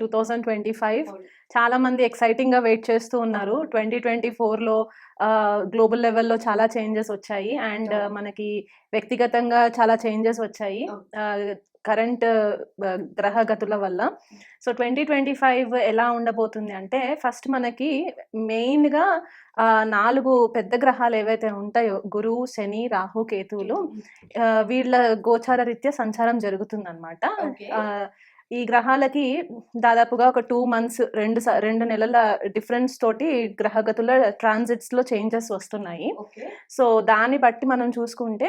Two thousand twenty five. చాలా మంది ఎక్సైటింగ్గా wait చేస్తూ ఉన్నారు. ట్వంటీ ట్వంటీ ఫోర్లో గ్లోబల్ లెవెల్లో చాలా చేంజెస్ వచ్చాయి. అండ్. మనకి వ్యక్తిగతంగా చాలా చేంజెస్ వచ్చాయి. కరెంట్ గ్రహగతుల వల్ల. సో ట్వంటీ ట్వంటీ ఫైవ్ ఎలా ఉండబోతుంది అంటే ఫస్ట్ మనకి మెయిన్గా నాలుగు పెద్ద గ్రహాలు ఏవైతే ఉంటాయో గురువు శని రాహు కేతువులు వీళ్ళ గోచార రీత్యా సంచారం జరుగుతుందన్నమాట. ఈ గ్రహాలకి దాదాపుగా ఒక టూ మంత్స్ రెండు స- రెండు నెలల డిఫరెన్స్ తోటి గ్రహగతుల ట్రాన్సిట్స్లో చేంజెస్ వస్తున్నాయి. సో దాన్ని బట్టి మనం చూసుకుంటే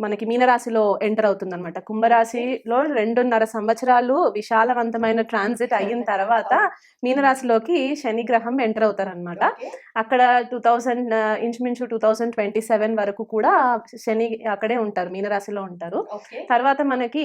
మనకి మీనరాశిలో ఎంటర్ అవుతుంది అనమాట కుంభరాశిలో రెండున్నర సంవత్సరాలు విశాలవంతమైన ట్రాన్సిట్ అయిన తర్వాత మీనరాశిలోకి శని గ్రహం ఎంటర్ అవుతారు అనమాట ఓకే. అక్కడ టూ థౌజండ్ ఇంచుమించు టూ థౌజండ్ ట్వంటీ సెవెన్ వరకు కూడా శని అక్కడే ఉంటారు మీనరాశిలో ఉంటారు. తర్వాత మనకి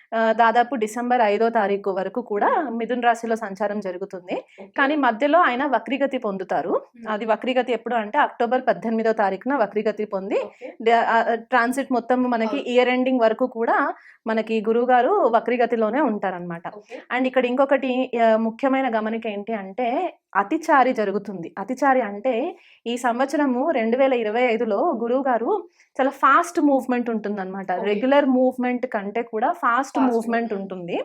దాదాపు డిసెంబర్ ఐదో తారీఖు వరకు కూడా మిథున్ రాశిలో సంచారం జరుగుతుంది. కానీ మధ్యలో ఆయన వక్రీగతి పొందుతారు Hmm. అది వక్రీగతి ఎప్పుడు అంటే అక్టోబర్ పద్దెనిమిదో తారీఖున వక్రీగతి పొంది ట్రాన్సిట్ మొత్తం మనకి. ఇయర్ ఎండింగ్ వరకు కూడా మనకి గురువు గారు వక్రీగతిలోనే ఉంటారనమాట అండ్ ఇక్కడ ఇంకొకటి ముఖ్యమైన గమనిక ఏంటి అంటే అతిచారి జరుగుతుంది అతిచారి అంటే ఈ సంవత్సరము రెండు వేల ఇరవై ఐదులో గురువు గారు చాలా ఫాస్ట్ మూవ్మెంట్ ఉంటుంది అనమాట Okay. రెగ్యులర్ మూవ్మెంట్ కంటే కూడా ఫాస్ట్ మూవ్మెంట్. ఉంటుంది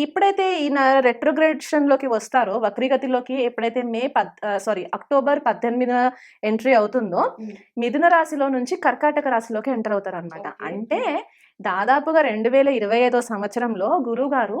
ఇప్పుడైతే ఈయన రెట్రోగ్రేషన్లోకి వస్తారో వక్రీగతిలోకి ఎప్పుడైతే మే పద్ సారీ అక్టోబర్ పద్దెనిమిదిన ఎంట్రీ అవుతుందో. మిథున రాశిలో నుంచి కర్కాటక రాశిలోకి ఎంటర్ అవుతారు అనమాట. అంటే దాదాపుగా రెండు వేల ఇరవై ఐదో సంవత్సరంలో గురువు గారు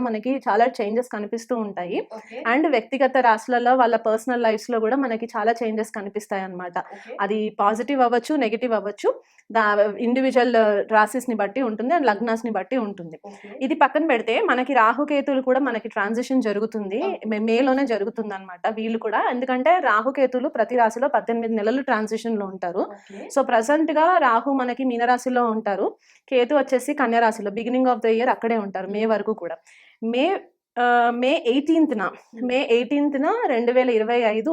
మనకి చాలా చేంజెస్ కనిపిస్తూ ఉంటాయి. అండ్ వ్యక్తిగత రాశులలో వాళ్ళ పర్సనల్ లైఫ్స్లో కూడా మనకి చాలా చేంజెస్ కనిపిస్తాయి అన్నమాట. ఓకే. అది పాజిటివ్ అవ్వచ్చు నెగిటివ్ అవ్వచ్చు. దా ఇండివిజువల్ రాశిస్ని బట్టి ఉంటుంది అండ్ లగ్నాస్ని బట్టి ఉంటుంది. ఇది పక్కన పెడితే మనకి రాహుకేతులు కూడా మనకి ట్రాన్సిషన్ జరుగుతుంది. మేలోనే జరుగుతుంది అనమాట వీళ్ళు కూడా. ఎందుకంటే రాహుకేతులు ప్రతి రాశిలో పద్దెనిమిది నెలలు ట్రాన్సిషన్లో ఉంటారు సో ప్రజెంట్గా రాహు మనకి మీనరాశిలో ఉంటారు. కేతు వచ్చేసి కన్యా రాశిలో బిగినింగ్ ఆఫ్ ద ఇయర్ అక్కడే ఉంటారు మే వరకు కూడా. మే ఆ, మే ఎయిటీన్త్న మే ఎయిటీన్త్న రెండు వేల ఇరవై ఐదు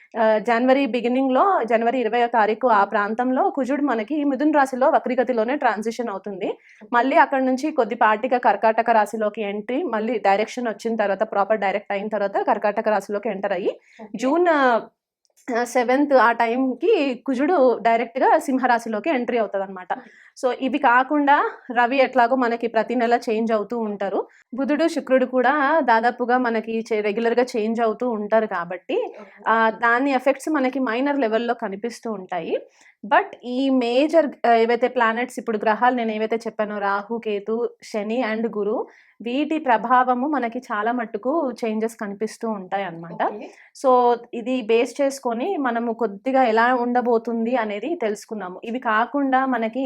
జనవరి బిగినింగ్లో జనవరి ఇరవై తారీఖు ఆ ప్రాంతంలో కుజుడు మనకి మిథున్ రాశిలో వక్రీగతిలోనే ట్రాన్సిషన్ అవుతుంది. మళ్ళీ అక్కడ నుంచి కొద్దిపాటిగా కర్కాటక రాశిలోకి ఎంట్రీ మళ్ళీ డైరెక్షన్ వచ్చిన తర్వాత ప్రాపర్ డైరెక్ట్ అయిన తర్వాత కర్కాటక రాశిలోకి ఎంటర్ అయ్యి జూన్ సెవెంత్ ఆ టైంకి కుజుడు డైరెక్ట్గా సింహరాశిలోకి ఎంట్రీ అవుతుంది అనమాట సో ఇవి కాకుండా రవి ఎట్లాగో మనకి ప్రతి నెల చేంజ్ అవుతూ ఉంటారు. బుధుడు శుక్రుడు కూడా దాదాపుగా మనకి చే- regular గా చేంజ్ అవుతూ ఉంటారు కాబట్టి దాని ఎఫెక్ట్స్ మనకి మైనర్ లెవెల్లో కనిపిస్తూ ఉంటాయి. బట్ ఈ మేజర్ ఏవైతే ప్లానెట్స్ ఇప్పుడు గ్రహాలు నేను ఏవైతే చెప్పానో రాహు కేతు శని అండ్ గురు వీటి ప్రభావము మనకి చాలా మట్టుకు చేంజెస్ కనిపిస్తూ ఉంటాయి అన్నమాట సో ఇది బేస్ చేసుకొని మనము కొద్దిగా ఎలా ఉండబోతుంది అనేది తెలుసుకున్నాము. ఇవి కాకుండా మనకి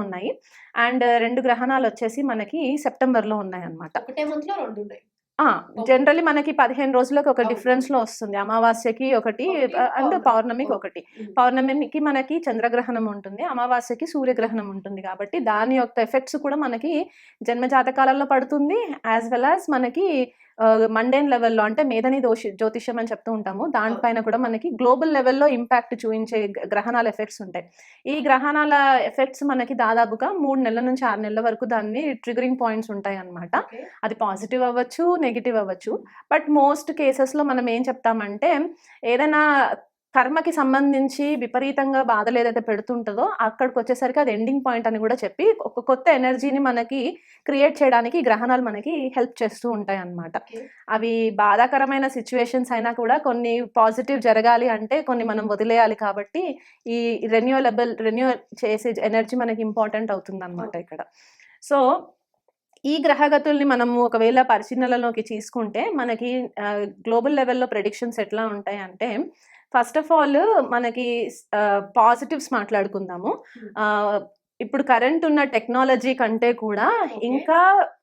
ఉన్నాయి. అండ్ రెండు గ్రహణాలు వచ్చేసి మనకి సెప్టెంబర్లో ఉన్నాయి అన్నమాట ఒకటే మంత్లో రెండు ఉన్నాయి. జనరల్లీ మనకి పదిహేను రోజులకు ఒక. డిఫరెన్స్లో వస్తుంది. అమావాస్యకి ఒకటి అండ్ పౌర్ణమి. పౌర్ణమికి ఒకటి. పౌర్ణమికి మనకి చంద్రగ్రహణం ఉంటుంది. అమావాస్యకి సూర్యగ్రహణం ఉంటుంది కాబట్టి దాని యొక్క ఎఫెక్ట్స్ కూడా మనకి జన్మ జాతకాలలో పడుతుంది యాజ్ వెల్ యాజ్ మనకి మండేన్ లెవెల్లో అంటే మేధని దోషి జ్యోతిష్యం అని చెప్తూ ఉంటాము. దానిపైన కూడా మనకి గ్లోబల్ లెవెల్లో ఇంపాక్ట్ చూపించే గ్రహణాల ఎఫెక్ట్స్ ఉంటాయి. ఈ గ్రహణాల ఎఫెక్ట్స్ మనకి దాదాపుగా మూడు నెలల నుంచి ఆరు నెలల వరకు దాన్ని ట్రిగరింగ్ పాయింట్స్ ఉంటాయి అన్నమాట. ఓకే. అది పాజిటివ్ అవ్వచ్చు నెగిటివ్ అవ్వచ్చు. బట్ మోస్ట్ కేసెస్లో మనం ఏం చెప్తామంటే ఏదైనా కర్మకి సంబంధించి విపరీతంగా బాధలు ఏదైతే పెడుతుంటుందో అక్కడికి వచ్చేసరికి అది ఎండింగ్ పాయింట్ అని కూడా చెప్పి ఒక కొత్త ఎనర్జీని మనకి క్రియేట్ చేయడానికి గ్రహణాలు మనకి హెల్ప్ చేస్తూ ఉంటాయి అన్నమాట అవి బాధాకరమైన సిచ్యువేషన్స్ అయినా కూడా కొన్ని పాజిటివ్ జరగాలి అంటే కొన్ని మనం వదిలేయాలి కాబట్టి ఈ రెన్యూవలబుల్ రెన్యూ చేసే ఎనర్జీ మనకి ఇంపార్టెంట్ అవుతుంది అనమాట ఇక్కడ. సో ఈ గ్రహగతుల్ని మనము ఒకవేళ పరిశీలనలోకి తీసుకుంటే మనకి గ్లోబల్ లెవెల్లో ప్రెడిక్షన్స్ ఎట్లా ఉంటాయి అంటే ఫస్ట్ ఆఫ్ ఆల్ మనకి పాజిటివ్స్ మాట్లాడుకుందాము. ఇప్పుడు కరెంట్ ఉన్న టెక్నాలజీ కంటే కూడా ఇంకా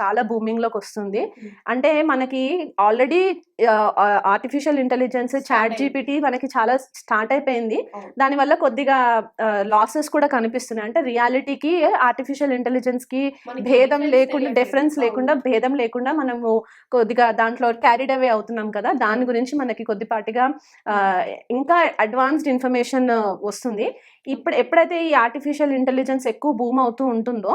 చాలా బూమింగ్లోకి వస్తుంది. అంటే మనకి already artificial intelligence chat. GPT మనకి చాలా స్టార్ట్ అయిపోయింది. దానివల్ల కొద్దిగా లాసెస్ కూడా కనిపిస్తున్నాయి. అంటే రియాలిటీకి ఆర్టిఫిషియల్ ఇంటెలిజెన్స్కి మనకి భేదం లేకుండా. డిఫరెన్స్. లేకుండా భేదం లేకుండా మనము కొద్దిగా దాంట్లో క్యారీడ్ అవే అవుతున్నాం కదా. దాని గురించి మనకి కొద్దిపాటిగా ఆ, ఇంకా అడ్వాన్స్డ్ ఇన్ఫర్మేషన్ వస్తుంది. ఇప్పుడు ఎప్పుడైతే ఈ ఆర్టిఫిషియల్ ఇంటెలిజెన్స్ ఎక్కువ బూమ్ అవుతూ ఉంటుందో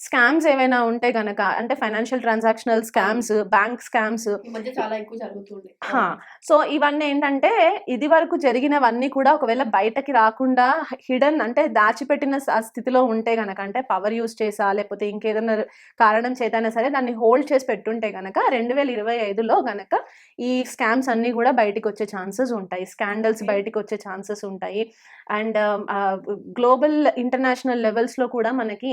స్కామ్స్ ఏవైనా ఉంటే గనక అంటే financial transactional scams bank scams చాలా ఎక్కువ జరుగుతుంది. సో ఇవన్నీ ఏంటంటే ఇది వరకు జరిగినవన్నీ కూడా ఒకవేళ బయటకి రాకుండా హిడెన్ అంటే దాచిపెట్టిన స్థితిలో ఉంటే గనక అంటే పవర్ యూస్ చేసా లేకపోతే ఇంకేదైనా కారణం చేతైనా సరే దాన్ని హోల్డ్ చేసి పెట్టుంటే గనక రెండు వేల ఇరవై ఐదులో గనక ఈ స్కామ్స్ అన్నీ కూడా బయటికి వచ్చే ఛాన్సెస్ ఉంటాయి స్కాండల్స్. బయటికి వచ్చే ఛాన్సెస్ ఉంటాయి అండ్ గ్లోబల్ ఇంటర్నేషనల్ లెవెల్స్లో కూడా మనకి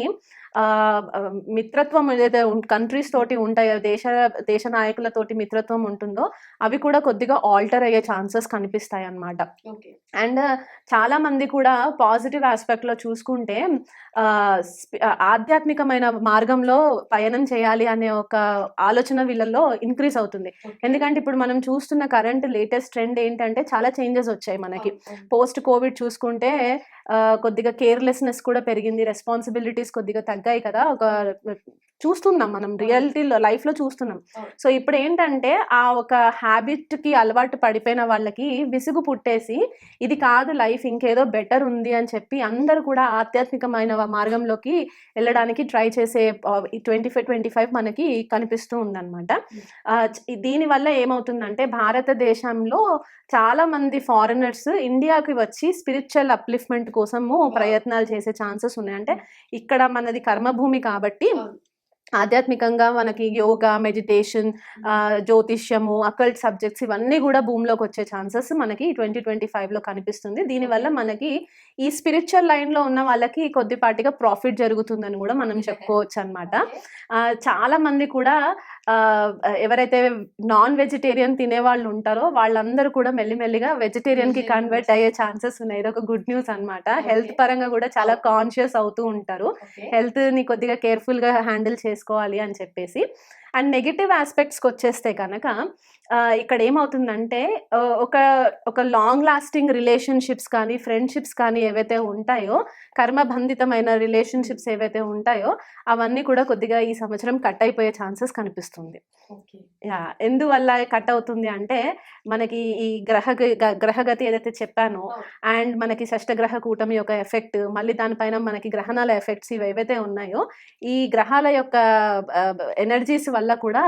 మిత్రత్వం ఏదైతే కంట్రీస్ తోటి ఉంటాయో దేశ దేశ నాయకులతోటి మిత్రత్వం ఉంటుందో అవి కూడా కొద్దిగా ఆల్టర్ అయ్యే ఛాన్సెస్ కనిపిస్తాయి అన్నమాట ఓకే. అండ్ చాలా మంది కూడా పాజిటివ్ ఆస్పెక్ట్లో చూసుకుంటే ఆధ్యాత్మికమైన మార్గంలో పయనం చేయాలి అనే ఒక ఆలోచన వీళ్ళల్లో ఇంక్రీజ్ అవుతుంది. ఎందుకంటే ఇప్పుడు మనం చూస్తున్న కరెంట్ లేటెస్ట్ ట్రెండ్ ఏంటంటే చాలా చేంజెస్ వచ్చాయి మనకి. పోస్ట్ కోవిడ్ చూసుకుంటే కొద్దిగా కేర్లెస్నెస్ కూడా పెరిగింది రెస్పాన్సిబిలిటీస్ కొద్దిగా తగ్గాయి కదా. ఒక చూస్తున్నాం మనం రియాలిటీలో లైఫ్లో చూస్తున్నాం. సో ఇప్పుడు ఏంటంటే ఆ ఒక హ్యాబిట్కి అలవాటు పడిపోయిన వాళ్ళకి విసుగు పుట్టేసి ఇది కాదు లైఫ్ ఇంకేదో బెటర్ ఉంది అని చెప్పి అందరూ కూడా ఆధ్యాత్మికమైన మార్గంలోకి వెళ్ళడానికి ట్రై చేసే ట్వంటీ ఫైవ్ ట్వంటీ ఫైవ్ మనకి కనిపిస్తూ ఉందన్నమాట. ఆ, చ- దీని వల్ల ఏమవుతుందంటే భారతదేశంలో చాలా మంది ఫారినర్స్ ఇండియాకి వచ్చి స్పిరిచువల్ అప్లిఫ్ట్మెంట్ కోసము ప్రయత్నాలు చేసే ఛాన్సెస్ ఉన్నాయి. అంటే ఇక్కడ మనది కర్మభూమి కాబట్టి. ఆధ్యాత్మికంగా మనకి యోగా మెడిటేషన్ జ్యోతిష్యము అకల్ట్ సబ్జెక్ట్స్ ఇవన్నీ కూడా భూమిలోకి వచ్చే ఛాన్సెస్ మనకి ట్వంటీ ట్వంటీ ఫైవ్లో కనిపిస్తుంది. దీనివల్ల మనకి ఈ స్పిరిచువల్ లైన్లో ఉన్న వాళ్ళకి కొద్దిపాటిగా ప్రాఫిట్ జరుగుతుందని కూడా మనం చెప్పుకోవచ్చు అనమాట చాలా మంది కూడా ఎవరైతే నాన్ వెజిటేరియన్ తినే వాళ్ళు ఉంటారో వాళ్ళందరూ కూడా మెల్లిమెల్లిగా వెజిటేరియన్కి కన్వర్ట్ అయ్యే ఛాన్సెస్ ఉన్నాయి. ఇది ఒక గుడ్ న్యూస్ అన్నమాట. హెల్త్. పరంగా కూడా చాలా కాన్షియస్ అవుతూ ఉంటారు. హెల్త్ని కొద్దిగా కేర్ఫుల్గా హ్యాండిల్ చేసుకోవాలి అని చెప్పేసి అండ్ నెగిటివ్ ఆస్పెక్ట్స్కి వచ్చేస్తే కనుక ఇక్కడ ఏమవుతుందంటే ఒక ఒక లాంగ్ లాస్టింగ్ రిలేషన్షిప్స్ కానీ ఫ్రెండ్షిప్స్ కానీ ఏవైతే ఉంటాయో కర్మబంధితమైన రిలేషన్షిప్స్ ఏవైతే ఉంటాయో అవన్నీ కూడా కొద్దిగా ఈ సంవత్సరం కట్ అయిపోయే ఛాన్సెస్ కనిపిస్తుంది. యా ఎందువల్ల కట్ అవుతుంది అంటే మనకి ఈ గ్రహ గ- గ్రహగతి ఏదైతే చెప్పానో అండ్ మనకి షష్టగ్రహ కూటమి యొక్క ఎఫెక్ట్ మళ్ళీ దానిపైన మనకి గ్రహణాల ఎఫెక్ట్స్ ఇవి ఏవైతే ఉన్నాయో ఈ గ్రహాల యొక్క ఎనర్జీస్ వల్ల కూడా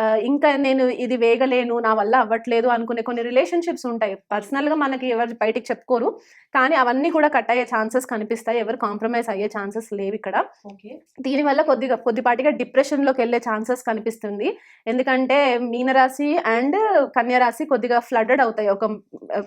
ఆ, ఇంకా నేను ఇది వేగలేను నా వల్ల అవ్వట్లేదు అనుకునే కొన్ని రిలేషన్షిప్స్ ఉంటాయి. పర్సనల్గా మనకి ఎవరు బయటికి చెప్పుకోరు కానీ అవన్నీ కూడా కట్ అయ్యే ఛాన్సెస్ కనిపిస్తాయి. ఎవరు కాంప్రమైజ్ అయ్యే ఛాన్సెస్ లేవు ఇక్కడ. దీనివల్ల కొద్దిగా కొద్దిపాటిగా డిప్రెషన్లోకి వెళ్ళే ఛాన్సెస్ కనిపిస్తుంది. ఎందుకంటే మీనరాశి అండ్ కన్యరాశి కొద్దిగా ఫ్లడెడ్ అవుతాయి. ఒక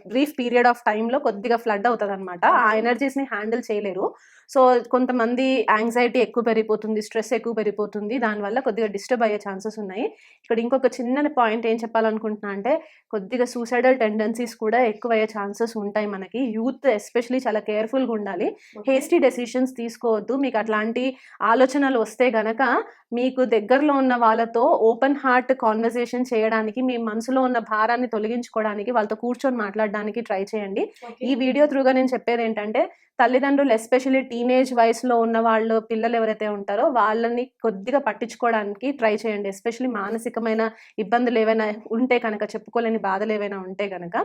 బ్రీఫ్ పీరియడ్ ఆఫ్ టైంలో కొద్దిగా ఫ్లడ్ అవుతుంది అనమాట ఆ ఎనర్జీస్ని హ్యాండిల్ చేయలేరు. సో కొంతమంది యాంగ్జైటీ ఎక్కువ పెరిగిపోతుంది స్ట్రెస్ ఎక్కువ పెరిగిపోతుంది దానివల్ల కొద్దిగా డిస్టర్బ్ అయ్యే ఛాన్సెస్ ఉన్నాయి. ఇక్కడ ఇంకొక చిన్న పాయింట్ ఏం చెప్పాలనుకుంటున్నా అంటే కొద్దిగా సూసైడల్ టెండెన్సీస్ కూడా ఎక్కువ అయ్యే ఛాన్సెస్ ఉంటాయి మనకి. యూత్ ఎస్పెషలీ చాలా కేర్ఫుల్గా ఉండాలి. హేస్టీ డెసిషన్స్ తీసుకోవద్దు. మీకు అట్లాంటి ఆలోచనలు వస్తే గనక మీకు దగ్గరలో ఉన్న వాళ్ళతో ఓపెన్ హార్ట్ కాన్వర్సేషన్ చేయడానికి మీ మనసులో ఉన్న భారాన్ని తొలగించుకోవడానికి వాళ్ళతో కూర్చొని మాట్లాడడానికి ట్రై చేయండి. ఈ వీడియో త్రూగా నేను చెప్పేది ఏంటంటే తల్లిదండ్రులు ఎస్పెషల్లీ టీనేజ్ వయసులో ఉన్న వాళ్ళు పిల్లలు ఎవరైతే ఉంటారో వాళ్ళని కొద్దిగా పట్టించుకోవడానికి ట్రై చేయండి. ఎస్పెషల్లీ మానసికమైన ఇబ్బందులు ఏవైనా ఉంటే కనుక చెప్పుకోలేని బాధలు ఏవైనా ఉంటే కనుక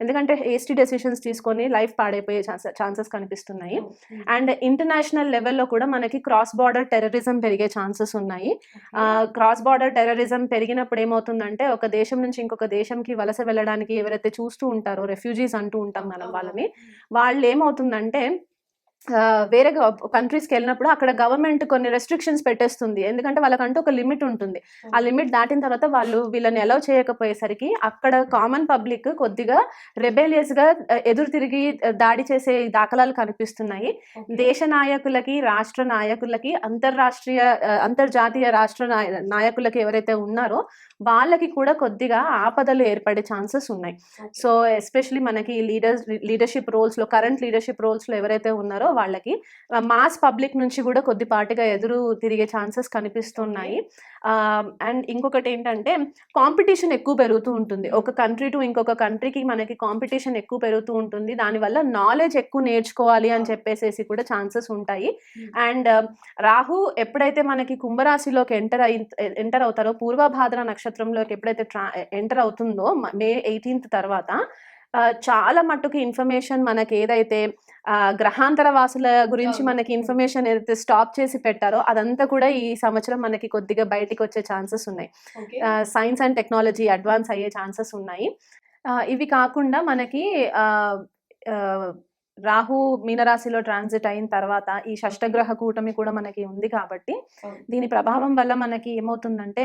ఎందుకంటే హేస్టీ డెసిషన్స్ తీసుకొని లైఫ్ పాడైపోయే ఛాన్సెస్ కనిపిస్తున్నాయి. అండ్ ఇంటర్నేషనల్ లెవెల్లో కూడా మనకి క్రాస్ బార్డర్ టెర్రరిజం పెరిగే ఛాన్సెస్ ఉన్నాయి. క్రాస్ బార్డర్ టెర్రరిజం పెరిగినప్పుడు ఏమవుతుందంటే ఒక దేశం నుంచి ఇంకొక దేశంకి వలస వెళ్ళడానికి ఎవరైతే చూస్తూ ఉంటారో రెఫ్యూజీస్ అంటూ ఉంటాం మనం వాళ్ళని వాళ్ళు ఏమవుతుందంటే వేరే కంట్రీస్కి వెళ్ళినప్పుడు అక్కడ గవర్నమెంట్ కొన్ని రెస్ట్రిక్షన్స్ పెట్టేస్తుంది. ఎందుకంటే వాళ్ళకంటూ ఒక లిమిట్ ఉంటుంది. ఆ లిమిట్ దాటిన తర్వాత వాళ్ళు వీళ్ళని అలౌ చేయకపోయేసరికి అక్కడ కామన్ పబ్లిక్ కొద్దిగా rebellious గా ఆ, ఎదురు తిరిగి దాడి చేసే దాఖలాలు కనిపిస్తున్నాయి. దేశ నాయకులకి రాష్ట్ర నాయకులకి అంతర్రాష్ట్రీయ అంతర్జాతీయ రాష్ట్ర నాయ- నాయకులకి ఎవరైతే ఉన్నారో వాళ్ళకి కూడా కొద్దిగా ఆపదలు ఏర్పడే ఛాన్సెస్ ఉన్నాయి. సో ఎస్పెషలీ మనకి లీడర్స్ లీడర్షిప్ రోల్స్లో కరెంట్ లీడర్షిప్ రోల్స్లో ఎవరైతే ఉన్నారో వాళ్ళకి. మాస్ పబ్లిక్ నుంచి కూడా కొద్దిపాటిగా ఎదురు తిరిగే ఛాన్సెస్ కనిపిస్తున్నాయి. అండ్ ఇంకొకటి ఏంటంటే కాంపిటీషన్ ఎక్కువ పెరుగుతూ ఉంటుంది. ఒక కంట్రీ టు ఇంకొక కంట్రీకి మనకి కాంపిటీషన్ ఎక్కువ పెరుగుతూ ఉంటుంది. దానివల్ల నాలెడ్జ్ ఎక్కువ నేర్చుకోవాలి అని చెప్పేసేసి కూడా ఛాన్సెస్ ఉంటాయి. అండ్ రాహు ఎప్పుడైతే మనకి కుంభరాశిలోకి ఎంటర్ అయి ఎంటర్ అవుతారో పూర్వభాద్ర నక్షత్రంలోకి ఎప్పుడైతే ట్రా ఎంటర్ అవుతుందో మ- ఎయిటీన్త్ తర్వాత చాలా మట్టుకు ఇన్ఫర్మేషన్ మనకి ఏదైతే ఆ, గ్రహాంతర వాసుల గురించి. మనకి ఇన్ఫర్మేషన్ ఏదైతే స్టాప్ చేసి పెట్టారో అదంతా కూడా ఈ సంవత్సరం మనకి కొద్దిగా బయటికి వచ్చే ఛాన్సెస్ ఉన్నాయి సైన్స్ అండ్ టెక్నాలజీ అడ్వాన్స్ అయ్యే ఛాన్సెస్ ఉన్నాయి ఇవి కాకుండా మనకి రాహు మీనరాశిలో ట్రాన్సిట్ అయిన తర్వాత ఈ షష్టగ్రహ కూటమి కూడా మనకి ఉంది కాబట్టి. దీని ప్రభావం వల్ల మనకి ఏమవుతుందంటే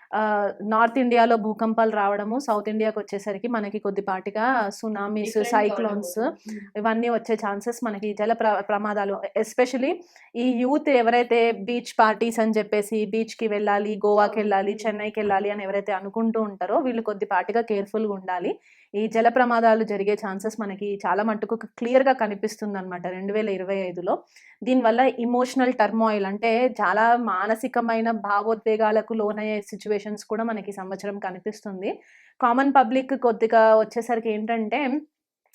నార్త్ ఇండియాలో భూకంపాలు రావడము సౌత్ ఇండియాకి వచ్చేసరికి మనకి కొద్దిపాటిగా సునామీస్ సైక్లోన్స్. ఇవన్నీ వచ్చే ఛాన్సెస్ మనకి జల ప్ర ప్రమాదాలు. ఎస్పెషలీ ఈ యూత్ ఎవరైతే బీచ్ పార్టీస్ అని చెప్పేసి బీచ్కి వెళ్ళాలి గోవాకి వెళ్ళాలి చెన్నైకి వెళ్ళాలి అని ఎవరైతే అనుకుంటూ ఉంటారో వీళ్ళు కొద్దిపాటిగా కేర్ఫుల్గా ఉండాలి. ఈ జల ప్రమాదాలు జరిగే ఛాన్సెస్ మనకి చాలా మట్టుకు క్లియర్గా కనిపిస్తుంది అనమాట రెండు వేల ఇరవై ఐదులో. దీనివల్ల ఇమోషనల్ టర్మాయిల్ అంటే చాలా మానసికమైన భావోద్వేగాలకు లోనయ్యే సిచ్యువేషన్స్ కూడా మనకి సంవత్సరం కనిపిస్తుంది. కామన్ పబ్లిక్ కొద్దిగా వచ్చేసరికి ఏంటంటే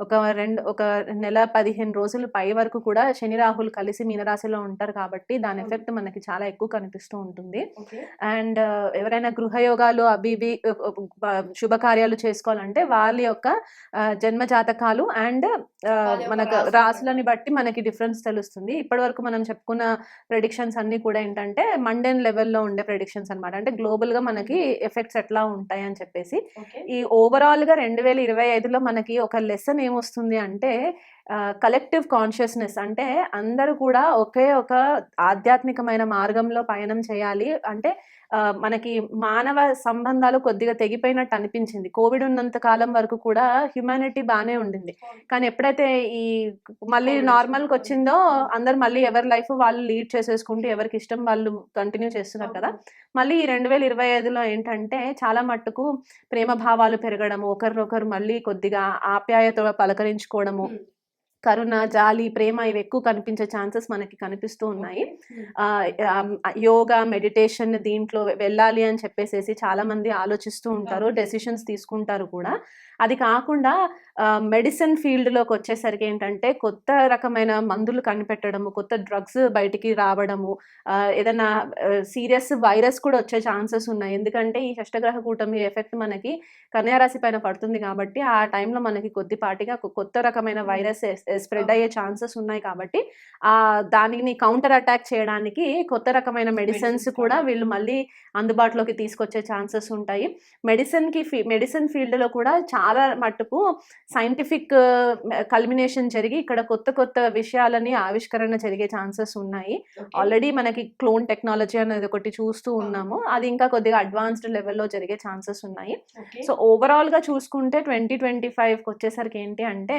ఒక రెండు ఒక నెల పదిహేను రోజులు పై వరకు కూడా శని రాహుల్ కలిసి మీనరాశిలో ఉంటారు కాబట్టి దాని. ఎఫెక్ట్ మనకి చాలా ఎక్కువ కనిపిస్తూ ఉంటుంది. అండ్ ఎవరైనా గృహయోగాలు అవి ఇవి శుభకార్యాలు చేసుకోవాలంటే వాళ్ళ యొక్క జన్మ జాతకాలు అండ్ మనకు రాశులు రాసులని బట్టి మనకి డిఫరెన్స్ తెలుస్తుంది. ఇప్పటి వరకు మనం చెప్పుకున్న ప్రెడిక్షన్స్ అన్ని కూడా ఏంటంటే మండెన్ లెవెల్లో ఉండే ప్రెడిక్షన్స్ అనమాట అంటే గ్లోబల్గా మనకి ఎఫెక్ట్స్ ఎట్లా ఉంటాయి అని చెప్పేసి ఈ ఓవరాల్గా రెండు వేల ఇరవై ఐదులో మనకి ఒక లెసన్ ఏమొస్తుంది అంటే కలెక్టివ్ కాన్షియస్నెస్ అంటే అందరూ కూడా ఒకే ఒక ఆధ్యాత్మికమైన మార్గంలో పయనం చేయాలి. అంటే మనకి మానవ సంబంధాలు కొద్దిగా తెగిపోయినట్టు అనిపించింది కోవిడ్ ఉన్నంత కాలం వరకు కూడా హ్యుమానిటీ బాగానే ఉండింది కానీ ఎప్పుడైతే ఈ మళ్ళీ నార్మల్కి వచ్చింది. అందరు మళ్ళీ ఎవరి లైఫ్ వాళ్ళు లీడ్ చేసేసుకుంటూ ఎవరికి ఇష్టం వాళ్ళు కంటిన్యూ చేస్తున్నారు కదా మళ్ళీ ఈ రెండు వేల ఇరవై ఐదులో ఏంటంటే చాలా మట్టుకు ప్రేమ భావాలు పెరగడము ఒకరినొకరు మళ్ళీ కొద్దిగా ఆప్యాయత పలకరించుకోవడము. కరుణ జాలి ప్రేమ ఇవి ఎక్కువ కనిపించే ఛాన్సెస్ మనకి కనిపిస్తూ ఉన్నాయి. యోగా మెడిటేషన్ దీంట్లో వెళ్ళాలి అని చెప్పేసి చాలా మంది ఆలోచిస్తూ ఉంటారు. డెసిషన్స్ తీసుకుంటారు కూడా. అది కాకుండా మెడిసిన్ ఫీల్డ్లోకి వచ్చేసరికి ఏంటంటే కొత్త రకమైన మందులు కనిపెట్టడము కొత్త డ్రగ్స్ బయటికి రావడము ఏదైనా సీరియస్ వైరస్ కూడా వచ్చే ఛాన్సెస్ ఉన్నాయి. ఎందుకంటే ఈ షష్టగ్రహ కూటమి ఎఫెక్ట్ మనకి కన్యారాశి పైన పడుతుంది కాబట్టి ఆ టైంలో మనకి కొద్దిపాటిగా కొత్త రకమైన వైరస్ స్ప్రెడ్ అయ్యే ఛాన్సెస్ ఉన్నాయి కాబట్టి ఆ దానిని కౌంటర్ అటాక్ చేయడానికి కొత్త రకమైన మెడిసిన్స్ కూడా. వీళ్ళు మళ్ళీ అందుబాటులోకి తీసుకొచ్చే ఛాన్సెస్ ఉంటాయి మెడిసిన్కి ఫీ మెడిసిన్ ఫీల్డ్లో కూడా చాలా మట్టుకు సైంటిఫిక్ కల్మినేషన్ జరిగి ఇక్కడ కొత్త కొత్త విషయాలని ఆవిష్కరణ జరిగే ఛాన్సెస్ ఉన్నాయి. ఆల్రెడీ మనకి క్లోన్ టెక్నాలజీ అనేది ఒకటి చూస్తూ ఉన్నాము అది ఇంకా కొద్దిగా అడ్వాన్స్డ్ లెవెల్లో జరిగే ఛాన్సెస్ ఉన్నాయి. సో ఓవరాల్గా చూసుకుంటే ట్వంటీ ట్వంటీ ఫైవ్కి వచ్చేసరికి ఏంటి అంటే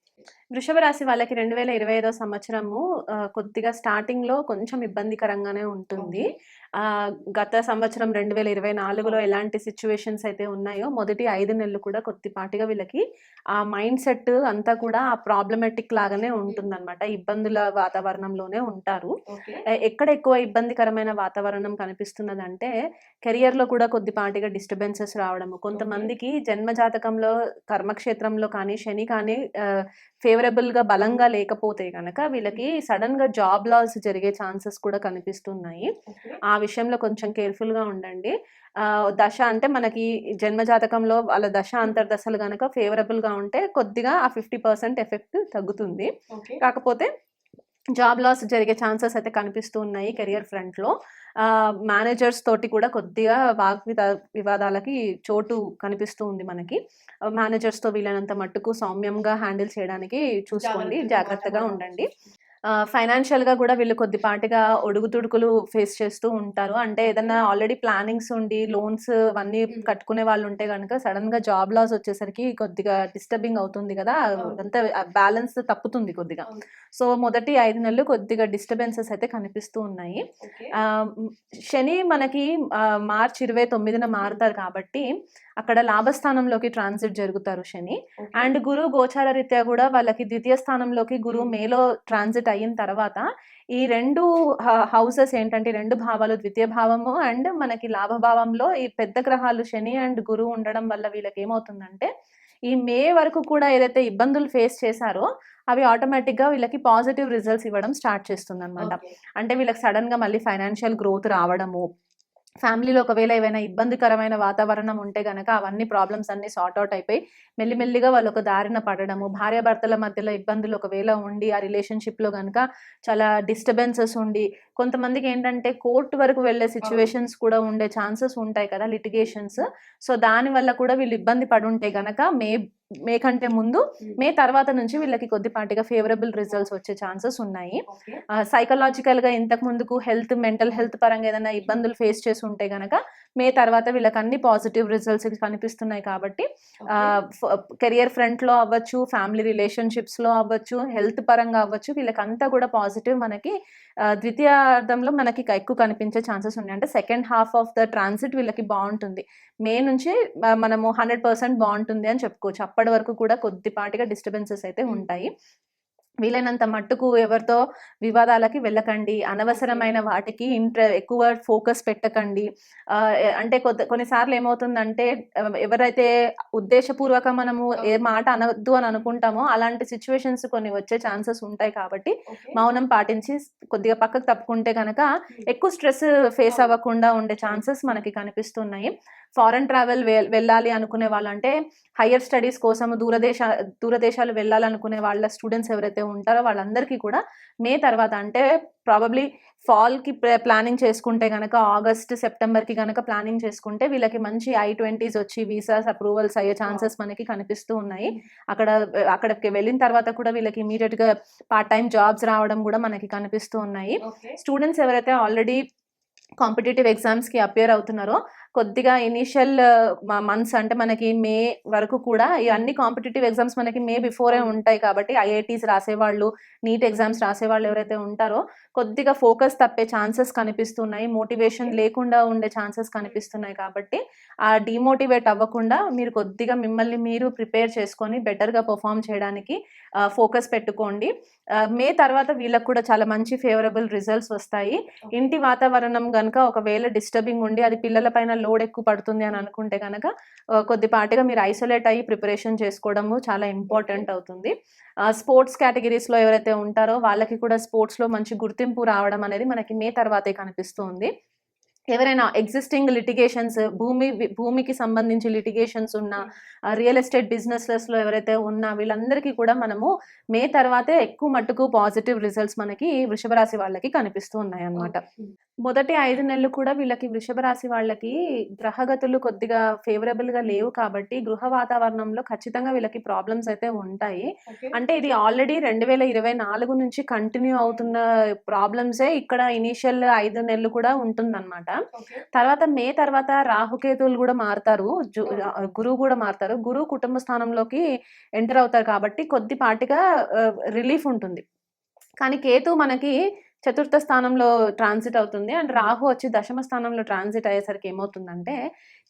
వృషభ రాశి వాళ్ళకి రెండు వేల ఇరవై ఐదో సంవత్సరము కొద్దిగా స్టార్టింగ్లో కొంచెం ఇబ్బందికరంగానే ఉంటుంది. గత సంవత్సరం రెండు వేల ఇరవై నాలుగులో ఎలాంటి సిచ్యువేషన్స్ అయితే ఉన్నాయో మొదటి ఐదు నెలలు కూడా కొద్దిపాటిగా వీళ్ళకి ఆ మైండ్ సెట్ అంతా కూడా ఆ ప్రాబ్లమెటిక్ లాగానే ఉంటుందన్నమాట. ఇబ్బందుల వాతావరణంలోనే ఉంటారు. ఎక్కడ ఎక్కువ ఇబ్బందికరమైన వాతావరణం కనిపిస్తున్నదంటే కెరియర్లో కూడా కొద్దిపాటిగా డిస్టర్బెన్సెస్ రావడము. కొంతమందికి జన్మ జాతకంలో కర్మక్షేత్రంలో కానీ శని కానీ ఫేవరబుల్గా బలంగా లేకపోతే గనక వీళ్ళకి సడన్గా జాబ్ లాస్ జరిగే ఛాన్సెస్ కూడా కనిపిస్తున్నాయి. ఆ విషయంలో కొంచెం కేర్ఫుల్గా ఉండండి. ఆ, దశ అంటే మనకి జన్మ జాతకంలో వాళ్ళ దశ అంతర్దశలు గనక ఫేవరబుల్గా ఉంటే కొద్దిగా ఆ ఫిఫ్టీ పర్సెంట్ ఎఫెక్ట్ తగ్గుతుంది. కాకపోతే జాబ్ లాస్ జరిగే ఛాన్సెస్ అయితే కనిపిస్తూ ఉన్నాయి కెరియర్ ఫ్రంట్లో. మేనేజర్స్ తోటి కూడా కొద్దిగా వాక్ వివాదాలకి చోటు కనిపిస్తూ ఉంది మనకి. మేనేజర్స్తో వీలైనంత మట్టుకు సౌమ్యంగా హ్యాండిల్ చేయడానికి చూసుకోండి. జాగ్రత్తగా. ఉండండి. ఫైనాన్షియల్గా కూడా వీళ్ళు కొద్దిపాటిగా ఒడుగుతుడుకులు ఫేస్ చేస్తూ ఉంటారు అంటే ఏదన్నా ఆల్రెడీ ప్లానింగ్స్ ఉండి లోన్స్ అవన్నీ. కట్టుకునే వాళ్ళు ఉంటే కనుక సడన్గా జాబ్ లాస్ వచ్చేసరికి కొద్దిగా డిస్టర్బింగ్ అవుతుంది కదా. అంతా బ్యాలెన్స్ తప్పుతుంది కొద్దిగా. సో మొదటి ఐదు నెలలు కొద్దిగా డిస్టర్బెన్సెస్ అయితే కనిపిస్తూ ఉన్నాయి శని మనకి మార్చ్ ఇరవై తొమ్మిదిన మారుతారు కాబట్టి అక్కడ లాభస్థానంలోకి ట్రాన్సిట్ జరుగుతారు శని. అండ్ గురు గోచార రీత్యా కూడా వాళ్ళకి ద్వితీయ స్థానంలోకి గురువు. మేలో ట్రాన్సిట్ అయిన తర్వాత ఈ రెండు హౌసెస్ ఏంటంటే రెండు భావాలు ద్వితీయ భావము అండ్ మనకి లాభ భావంలో ఈ పెద్ద గ్రహాలు శని అండ్ గురువు ఉండడం వల్ల వీళ్ళకి ఏమవుతుందంటే ఈ మే వరకు కూడా ఏదైతే ఇబ్బందులు ఫేస్ చేశారో అవి ఆటోమేటిక్గా వీళ్ళకి పాజిటివ్ రిజల్ట్స్ ఇవ్వడం స్టార్ట్ చేస్తుంది అనమాట. అంటే వీళ్ళకి సడన్గా మళ్ళీ ఫైనాన్షియల్ గ్రోత్ రావడము ఫ్యామిలీలో ఒకవేళ ఏవైనా ఇబ్బందికరమైన వాతావరణం ఉంటే గనక అవన్నీ ప్రాబ్లమ్స్ అన్ని సార్ట్ అవుట్ అయిపోయి మెల్లిమెల్లిగా వాళ్ళు ఒక దారిన పడడము భార్యాభర్తల మధ్యలో ఇబ్బందులు ఒకవేళ ఉండి ఆ రిలేషన్షిప్లో గనక చాలా డిస్టర్బెన్సెస్ ఉండి కొంతమందికి ఏంటంటే కోర్టు వరకు వెళ్ళే సిచ్యువేషన్స్ కూడా ఉండే ఛాన్సెస్ ఉంటాయి కదా లిటిగేషన్స్. సో దాని వల్ల కూడా వీళ్ళు ఇబ్బంది పడుంటే గనక మే మే కంటే ముందు. మే తర్వాత నుంచి వీళ్ళకి కొద్దిపాటిగా ఫేవరబుల్ రిజల్ట్స్ వచ్చే ఛాన్సెస్ ఉన్నాయి. సైకలాజికల్గా ఇంతకు ముందుకు హెల్త్ మెంటల్ హెల్త్ పరంగా ఏదైనా ఇబ్బందులు ఫేస్ చేసి ఉంటే గనక మే తర్వాత వీళ్ళకి అన్ని పాజిటివ్ రిజల్ట్స్ కనిపిస్తున్నాయి కాబట్టి. కెరియర్ ఫ్రంట్లో అవ్వచ్చు ఫ్యామిలీ రిలేషన్షిప్స్లో అవ్వచ్చు హెల్త్ పరంగా అవ్వచ్చు వీళ్ళకంతా కూడా పాజిటివ్ మనకి ద్వితీయార్థంలో మనకి ఎక్కువ కనిపించే ఛాన్సెస్ ఉన్నాయి. అంటే second half of the transit వీళ్ళకి బాగుంటుంది. మే నుంచి మనము హండ్రెడ్ పర్సెంట్ బాగుంటుంది అని చెప్పుకోవచ్చు. అప్పటి వరకు కూడా కొద్దిపాటిగా డిస్టర్బెన్సెస్ అయితే. ఉంటాయి. వీలైనంత మట్టుకు ఎవరితో వివాదాలకి వెళ్ళకండి. అనవసరమైన వాటికి ఇంట్ర ఎక్కువ ఫోకస్ పెట్టకండి. అంటే కొద్ది కొన్నిసార్లు ఏమవుతుందంటే ఎవరైతే ఉద్దేశపూర్వక మనము ఏ మాట అనవద్దు అని అనుకుంటామో అలాంటి సిచ్యువేషన్స్ కొన్ని వచ్చే ఛాన్సెస్ ఉంటాయి కాబట్టి. మౌనం పాటించి కొద్దిగా పక్కకు తప్పుకుంటే కనుక ఎక్కువ స్ట్రెస్ ఫేస్. అవ్వకుండా ఉండే ఛాన్సెస్ మనకి కనిపిస్తున్నాయి. ఫారెన్ ట్రావెల్ వెళ్ళాలి అనుకునే వాళ్ళంటే హయ్యర్ స్టడీస్ కోసం దూరదేశ దూరదేశాలు వెళ్ళాలనుకునే వాళ్ళ స్టూడెంట్స్ ఎవరైతే ఉంటారో వాళ్ళందరికీ కూడా మే తర్వాత అంటే ప్రాబబ్లీ ఫాల్కి ప్లానింగ్ చేసుకుంటే కనుక ఆగస్ట్ సెప్టెంబర్కి కనుక ప్లానింగ్ చేసుకుంటే వీళ్ళకి మంచి ఐ ట్వంటీస్ వచ్చి వీసాస్ అప్రూవల్స్ అయ్యే ఛాన్సెస్ మనకి కనిపిస్తూ ఉన్నాయి. అక్కడ అక్కడికి వెళ్ళిన తర్వాత కూడా వీళ్ళకి ఇమీడియట్గా పార్ట్ టైం జాబ్స్ రావడం కూడా మనకి కనిపిస్తూ ఉన్నాయి. స్టూడెంట్స్ ఎవరైతే ఆల్రెడీ కాంపిటేటివ్ ఎగ్జామ్స్కి అపియర్ అవుతున్నారో కొద్దిగా ఇనీషియల్ మంత్స్ అంటే మనకి మే వరకు కూడా ఈ అన్ని కాంపిటేటివ్ ఎగ్జామ్స్ మనకి మే బిఫోరే ఉంటాయి కాబట్టి ఐఐటీస్ రాసేవాళ్ళు నీట్ ఎగ్జామ్స్ రాసేవాళ్ళు ఎవరైతే ఉంటారో కొద్దిగా ఫోకస్ తప్పే ఛాన్సెస్ కనిపిస్తున్నాయి. మోటివేషన్ లేకుండా ఉండే ఛాన్సెస్ కనిపిస్తున్నాయి కాబట్టి ఆ డిమోటివేట్ అవ్వకుండా మీరు కొద్దిగా మిమ్మల్ని మీరు ప్రిపేర్ చేసుకొని బెటర్గా పర్ఫామ్ చేయడానికి ఫోకస్ పెట్టుకోండి. మే తర్వాత వీళ్ళకి కూడా చాలా మంచి ఫేవరబుల్ రిజల్ట్స్ వస్తాయి. ఇంటి వాతావరణం కనుక ఒకవేళ డిస్టర్బింగ్ ఉండి అది పిల్లల పైన లోడ్ ఎక్కువ పడుతుంది అని అనుకుంటే కనుక కొద్దిపాటిగా మీరు ఐసోలేట్ అయ్యి ప్రిపరేషన్ చేసుకోవడము చాలా ఇంపార్టెంట్ అవుతుంది. స్పోర్ట్స్ కేటగిరీస్లో ఎవరైతే ఉంటారో వాళ్ళకి కూడా స్పోర్ట్స్లో మంచి గుర్తింపు రావడం అనేది మనకి మే తర్వాతే కనిపిస్తుంది. ఎవరైనా ఎగ్జిస్టింగ్ లిటిగేషన్స్ భూమి భూమికి సంబంధించి లిటిగేషన్స్ ఉన్న రియల్ ఎస్టేట్ బిజినెస్లెస్లో ఎవరైతే ఉన్నా వీళ్ళందరికీ కూడా మనము మే తర్వాతే ఎక్కువ మట్టుకు పాజిటివ్ రిజల్ట్స్ మనకి వృషభ రాశి వాళ్ళకి కనిపిస్తూ ఉన్నాయి అన్నమాట మొదటి ఐదు నెలలు కూడా వీళ్ళకి వృషభ రాశి వాళ్ళకి గ్రహగతులు కొద్దిగా ఫేవరబుల్గా లేవు కాబట్టి గృహ వాతావరణంలో ఖచ్చితంగా వీళ్ళకి ప్రాబ్లమ్స్ అయితే ఉంటాయి. అంటే ఇది ఆల్రెడీ రెండు వేల ఇరవై నాలుగు నుంచి కంటిన్యూ అవుతున్న ప్రాబ్లమ్సే ఇక్కడ ఇనీషియల్ ఐదు నెలలు కూడా ఉంటుందన్నమాట. తర్వాత మే తర్వాత రాహుకేతువులు కూడా మారుతారు. గురువు కూడా మారుతారు. గురువు కుటుంబ స్థానంలోకి ఎంటర్ అవుతారు కాబట్టి కొద్దిపాటిగా రిలీఫ్ ఉంటుంది. కానీ కేతు మనకి చతుర్థ స్థానంలో ట్రాన్సిట్ అవుతుంది. అండ్ రాహు వచ్చి దశమ స్థానంలో ట్రాన్సిట్ అయ్యేసరికి ఏమవుతుందంటే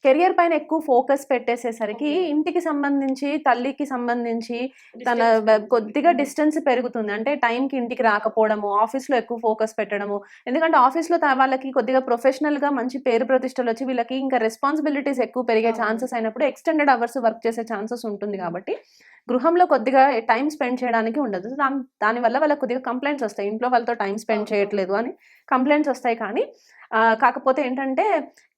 కెరియర్ పైన ఎక్కువ ఫోకస్ పెట్టేసేసరికి. ఇంటికి సంబంధించి తల్లికి సంబంధించి తన కొద్దిగా డిస్టెన్స్ పెరుగుతుంది. అంటే టైంకి ఇంటికి రాకపోవడము ఆఫీస్లో ఎక్కువ ఫోకస్ పెట్టడము. ఎందుకంటే ఆఫీస్లో వాళ్ళకి కొద్దిగా ప్రొఫెషనల్గా మంచి పేరు ప్రతిష్టలు వచ్చి వీళ్ళకి ఇంకా రెస్పాన్సిబిలిటీస్ ఎక్కువ పెరిగే. ఛాన్సెస్ అయినప్పుడు ఎక్స్టెండెడ్ అవర్స్ వర్క్ చేసే ఛాన్సెస్ ఉంటుంది కాబట్టి గృహంలో కొద్దిగా టైం స్పెండ్ చేయడానికి ఉండదు దాని దానివల్ల వాళ్ళకి కొద్దిగా కంప్లైంట్స్ వస్తాయి ఇంట్లో వాళ్ళతో టైం స్పెండ్. చేయట్లేదు అని కంప్లైంట్స్ వస్తాయి కానీ కాకపోతే ఏంటంటే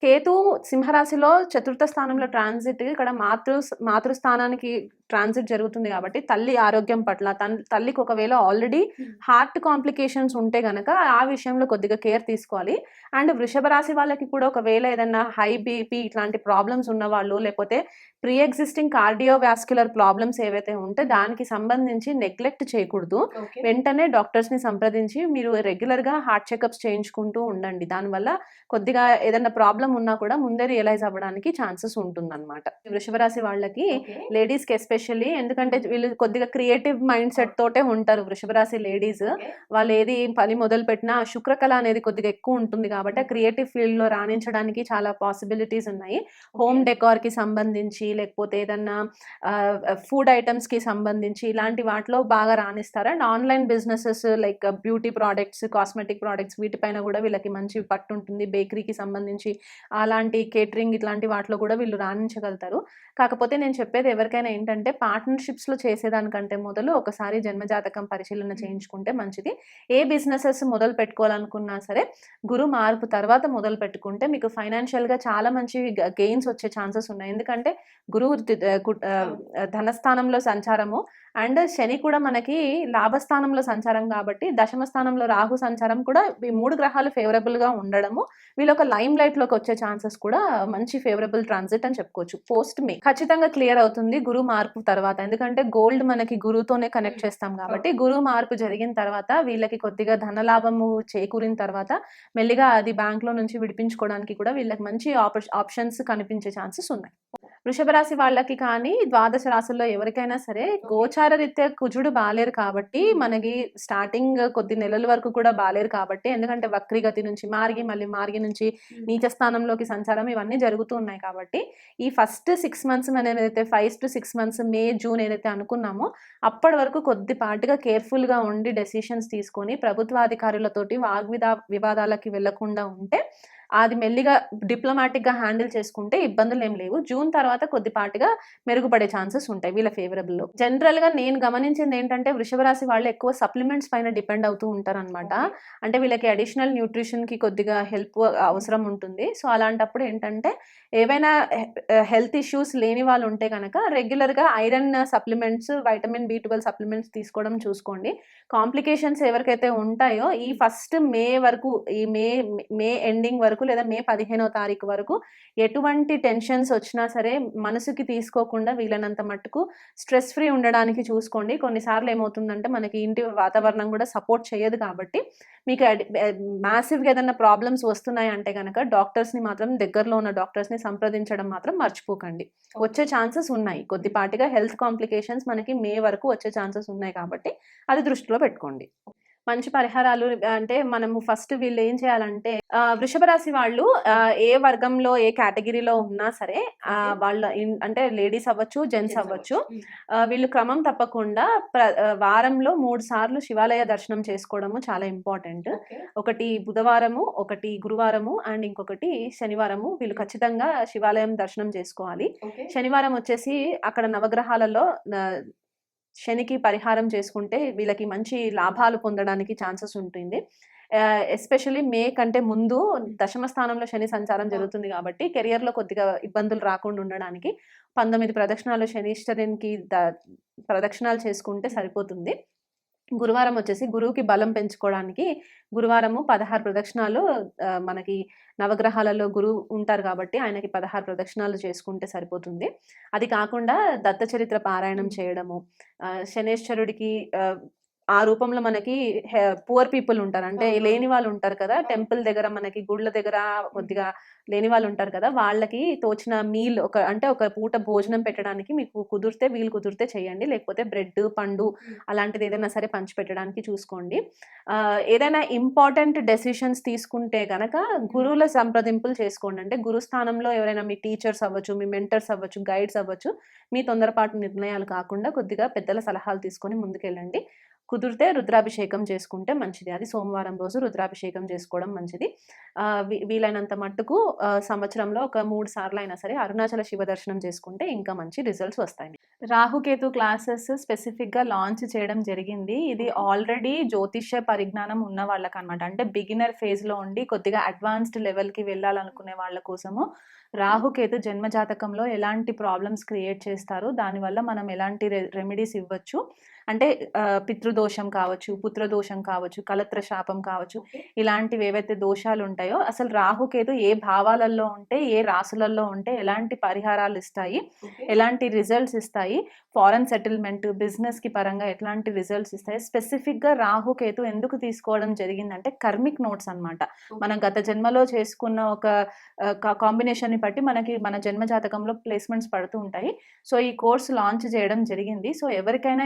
కేతు సింహరాశిలో చతుర్థ స్థానంలో ట్రాన్సిట్ ఇక్కడ మాతృ మాతృస్థానానికి ట్రాన్సిట్ జరుగుతుంది కాబట్టి తల్లి ఆరోగ్యం పట్ల తన్ తల్లికి ఒకవేళ ఆల్రెడీ హార్ట్ కాంప్లికేషన్స్ ఉంటే గనక ఆ విషయంలో కొద్దిగా కేర్ తీసుకోవాలి. అండ్ వృషభ రాశి వాళ్ళకి కూడా ఒకవేళ ఏదైనా హై బీపీ ఇట్లాంటి ప్రాబ్లమ్స్ ఉన్న వాళ్ళు లేకపోతే ప్రీ ఎగ్జిస్టింగ్ కార్డియోవాస్క్యులర్ ప్రాబ్లమ్స్ ఏవైతే ఉంటే దానికి సంబంధించి నెగ్లెక్ట్ చేయకూడదు. వెంటనే డాక్టర్స్ని సంప్రదించి మీరు రెగ్యులర్గా హార్ట్ చెకప్స్ చేయించుకుంటూ ఉండండి. దానివల్ల కొద్దిగా ఏదైనా ప్రాబ్లం ఉన్నా కూడా ముందే రియలైజ్ అవ్వడానికి ఛాన్సెస్ ఉంటుందన్నమాట. వృషభ రాశి వాళ్ళకి ఓకే. లేడీస్కి ఎస్పెషల్లీ ఎందుకంటే వీళ్ళు కొద్దిగా క్రియేటివ్ మైండ్ సెట్ తోటే ఉంటారు వృషభ రాశి లేడీస్. వాళ్ళు ఏది పని మొదలు పెట్టినా శుక్రకళ అనేది కొద్దిగా ఎక్కువ ఉంటుంది కాబట్టి క్రియేటివ్ ఫీల్డ్లో రాణించడానికి చాలా పాసిబిలిటీస్ ఉన్నాయి. హోమ్ డెకార్కి సంబంధించి లేకపోతే ఏదన్నా ఫుడ్ ఐటమ్స్కి సంబంధించి ఇలాంటి వాటిలో బాగా రాణిస్తారు. And online businesses like beauty products cosmetic products వీటిపైన కూడా వీళ్ళకి మంచి పట్టు ఉంటుంది. బేకరీకి సంబంధించి అలాంటి కేటరింగ్ ఇట్లాంటి వాటిలో కూడా వీళ్ళు రాణించగలుగుతారు. కాకపోతే నేను చెప్పేది ఎవరికైనా ఏంటంటే partnerships లో చేసేదానికంటే మొదలు ఒకసారి జన్మజాతకం పరిశీలన చేయించుకుంటే మంచిది. ఏ బిజినెసెస్ మొదలు పెట్టుకోవాలనుకున్నా సరే గురు మార్పు తర్వాత మొదలు పెట్టుకుంటే మీకు financial గా చాలా మంచి గెయిన్స్ వచ్చే ఛాన్సెస్ ఉన్నాయి. ఎందుకంటే గురువు ధనస్థానంలో సంచారము అండ్ శని కూడా మనకి లాభస్థానంలో సంచారం కాబట్టి దశమ స్థానంలో రాహు సంచారం కూడా ఈ మూడు గ్రహాలు favorable గా ఉండడము. వీళ్ళు ఒక లైమ్ లైట్లోకి వచ్చే ఛాన్సెస్ కూడా మంచి ఫేవరబుల్ ట్రాన్సిట్ అని చెప్పుకోవచ్చు. పోస్ట్ మే ఖచ్చితంగా క్లియర్ అవుతుంది గురు మార్పు తర్వాత. ఎందుకంటే గోల్డ్ మనకి గురువుతోనే కనెక్ట్ చేస్తాం కాబట్టి గురు మార్పు జరిగిన తర్వాత వీళ్ళకి కొద్దిగా ధనలాభము చేకూరిన తర్వాత మెల్లిగా అది బ్యాంక్లో నుంచి విడిపించుకోవడానికి కూడా వీళ్ళకి మంచి ఆప్షన్స్ కనిపించే ఛాన్సెస్ ఉన్నాయి. వృషభ రాశి వాళ్ళకి కానీ ద్వాదశ రాశుల్లో ఎవరికైనా సరే గోచార రీత్యా కుజుడు బాలేరు కాబట్టి మనకి స్టార్టింగ్ కొద్ది నెలల వరకు కూడా బాలేరు కాబట్టి ఎందుకంటే వక్రీగతి నుంచి మార్గి మళ్ళీ మార్గి నుంచి నీచ స్థానంలోకి సంచారం ఇవన్నీ జరుగుతూ ఉన్నాయి కాబట్టి ఈ ఫస్ట్ సిక్స్ మంత్స్ మనం ఏదైతే five to six months May June ఏదైతే అనుకున్నామో అప్పటి వరకు కొద్దిపాటిగా కేర్ఫుల్గా ఉండి డెసిషన్స్ తీసుకొని ప్రభుత్వాధికారులతోటి వాగ్విదా వివాదాలకి వెళ్ళకుండా ఉంటే అది మెల్లిగా డిప్లొమాటిక్గా హ్యాండిల్ చేసుకుంటే ఇబ్బందులు ఏం లేవు. జూన్ తర్వాత కొద్దిపాటిగా మెరుగుపడే ఛాన్సెస్ ఉంటాయి వీళ్ళ ఫేవరబుల్లో జనరల్గా నేను గమనించింది ఏంటంటే వృషభ రాశి వాళ్ళు ఎక్కువ సప్లిమెంట్స్ పైన డిపెండ్ అవుతూ ఉంటారు అంటే వీళ్ళకి అడిషనల్ న్యూట్రిషన్కి కొద్దిగా హెల్ప్ అవసరం ఉంటుంది. సో అలాంటప్పుడు ఏంటంటే ఏవైనా హెల్త్ ఇష్యూస్ లేని వాళ్ళు ఉంటే కనుక రెగ్యులర్గా iron supplements vitamin B twelve supplements తీసుకోవడం చూసుకోండి. కాంప్లికేషన్స్ ఎవరికైతే ఉంటాయో ఈ ఫస్ట్ మే వరకు ఈ మే మే ఎండింగ్ వరకు లేదా మే పదిహేనో తారీఖు వరకు ఎటువంటి టెన్షన్స్ వచ్చినా సరే మనసుకి తీసుకోకుండా వీలైనంత మట్టుకు స్ట్రెస్ ఫ్రీ ఉండడానికి చూసుకోండి. కొన్నిసార్లు ఏమవుతుందంటే మనకి ఇంటి వాతావరణం కూడా సపోర్ట్ చేయదు కాబట్టి మీకు మ్యాసివ్గా ఏదైనా ప్రాబ్లమ్స్ వస్తున్నాయంటే కనుక డాక్టర్స్ని మాత్రం దగ్గరలో ఉన్న డాక్టర్స్ని సంప్రదించడం మాత్రం మర్చిపోకండి. వచ్చే ఛాన్సెస్ ఉన్నాయి. కొద్దిపాటిగా హెల్త్ కాంప్లికేషన్స్ మనకి మే వరకు వచ్చే ఛాన్సెస్ ఉన్నాయి కాబట్టి అది దృష్టిలో పెట్టుకోండి. మంచి పరిహారాలు అంటే మనము ఫస్ట్ వీళ్ళు ఏం చేయాలంటే వృషభ రాశి వాళ్ళు ఏ వర్గంలో ఏ కేటగిరీలో ఉన్నా సరే వాళ్ళ అంటే లేడీస్ అవ్వచ్చు జెంట్స్ అవ్వచ్చు వీళ్ళు క్రమం తప్పకుండా వారంలో మూడు సార్లు శివాలయ దర్శనం చేసుకోవడము చాలా ఇంపార్టెంట్. ఒకటి బుధవారము ఒకటి గురువారము అండ్ ఇంకొకటి శనివారము. వీళ్ళు ఖచ్చితంగా శివాలయం దర్శనం చేసుకోవాలి. శనివారం వచ్చేసి అక్కడ నవగ్రహాలలో శనికి పరిహారం చేసుకుంటే వీళ్ళకి మంచి లాభాలు పొందడానికి ఛాన్సెస్ ఉంటుంది. ఎస్పెషల్లీ మే కంటే ముందు దశమ స్థానంలో శని సంచారం జరుగుతుంది కాబట్టి కెరియర్లో కొద్దిగా ఇబ్బందులు రాకుండా ఉండడానికి పంతొమ్మిది ప్రదక్షిణాలు శనీశ్వరునికి ద ప్రదక్షిణాలు చేసుకుంటే సరిపోతుంది. గురువారం వచ్చేసి గురువుకి బలం పెంచుకోవడానికి గురువారము పదహారు ప్రదక్షిణాలు మనకి నవగ్రహాలలో గురువు ఉంటారు కాబట్టి ఆయనకి పదహారు ప్రదక్షిణాలు చేసుకుంటే సరిపోతుంది. అది కాకుండా దత్త చరిత్ర పారాయణం చేయడము ఆ, శనేశ్వరుడికి ఆ, రూపంలో మనకి పువర్ పీపుల్ ఉంటారు. అంటే. లేని వాళ్ళు ఉంటారు కదా. టెంపుల్ దగ్గర మనకి గుళ్ళ దగ్గర కొద్దిగా లేని వాళ్ళు ఉంటారు కదా. వాళ్ళకి తోచిన మీల్ ఒక అంటే ఒక పూట భోజనం పెట్టడానికి మీకు కుదిరితే వీలు కుదిరితే చేయండి. లేకపోతే బ్రెడ్ పండు అలాంటిది ఏదైనా సరే పంచి పెట్టడానికి చూసుకోండి. ఏదైనా ఇంపార్టెంట్ డెసిషన్స్ తీసుకుంటే కనుక గురువుల సంప్రదింపులు చేసుకోండి. అంటే గురుస్థానంలో ఎవరైనా మీ టీచర్స్ అవ్వచ్చు మీ మెంటర్స్ అవ్వచ్చు గైడ్స్ అవ్వచ్చు మీ తొందరపాటు నిర్ణయాలు కాకుండా కొద్దిగా పెద్దల సలహాలు తీసుకొని ముందుకెళ్ళండి. కుదిరితే రుద్రాభిషేకం చేసుకుంటే మంచిది. అది సోమవారం రోజు రుద్రాభిషేకం చేసుకోవడం మంచిది. వీలైనంత మట్టుకు సంవత్సరంలో ఒక మూడు సార్లు అయినా సరే అరుణాచల శివ దర్శనం చేసుకుంటే ఇంకా మంచి రిజల్ట్స్ వస్తాయి. రాహుకేతు క్లాసెస్ స్పెసిఫిక్గా లాంచ్ చేయడం జరిగింది. ఇది ఆల్రెడీ జ్యోతిష్య పరిజ్ఞానం ఉన్న వాళ్ళకి అనమాట అంటే బిగినర్ ఫేజ్లో ఉండి కొద్దిగా అడ్వాన్స్డ్ లెవెల్కి వెళ్ళాలనుకునే వాళ్ళ కోసము రాహుకేతు జన్మ జాతకంలో ఎలాంటి ప్రాబ్లమ్స్ క్రియేట్ చేస్తారు దానివల్ల మనం ఎలాంటి రెమెడీస్ ఇవ్వచ్చు. అంటే పితృదోషం కావచ్చు పుత్రదోషం కావచ్చు కలత్ర శాపం కావచ్చు ఇలాంటివి ఏవైతే దోషాలు ఉంటాయో అసలు రాహుకేతు ఏ భావాలలో ఉంటే ఏ రాసులలో ఉంటే ఎలాంటి పరిహారాలు ఇస్తాయి. ఎలాంటి రిజల్ట్స్ ఇస్తాయి ఫారెన్ సెటిల్మెంట్ బిజినెస్కి పరంగా ఎట్లాంటి రిజల్ట్స్ ఇస్తాయి స్పెసిఫిక్గా రాహుకేతు ఎందుకు తీసుకోవడం జరిగిందంటే కర్మిక్ నోట్స్ అన్నమాట. మనం గత జన్మలో చేసుకున్న ఒక కాంబినేషన్ని బట్టి మనకి మన జన్మ జాతకంలో ప్లేస్మెంట్స్ పడుతూ ఉంటాయి. సో ఈ కోర్స్ లాంచ్ చేయడం జరిగింది. సో ఎవరికైనా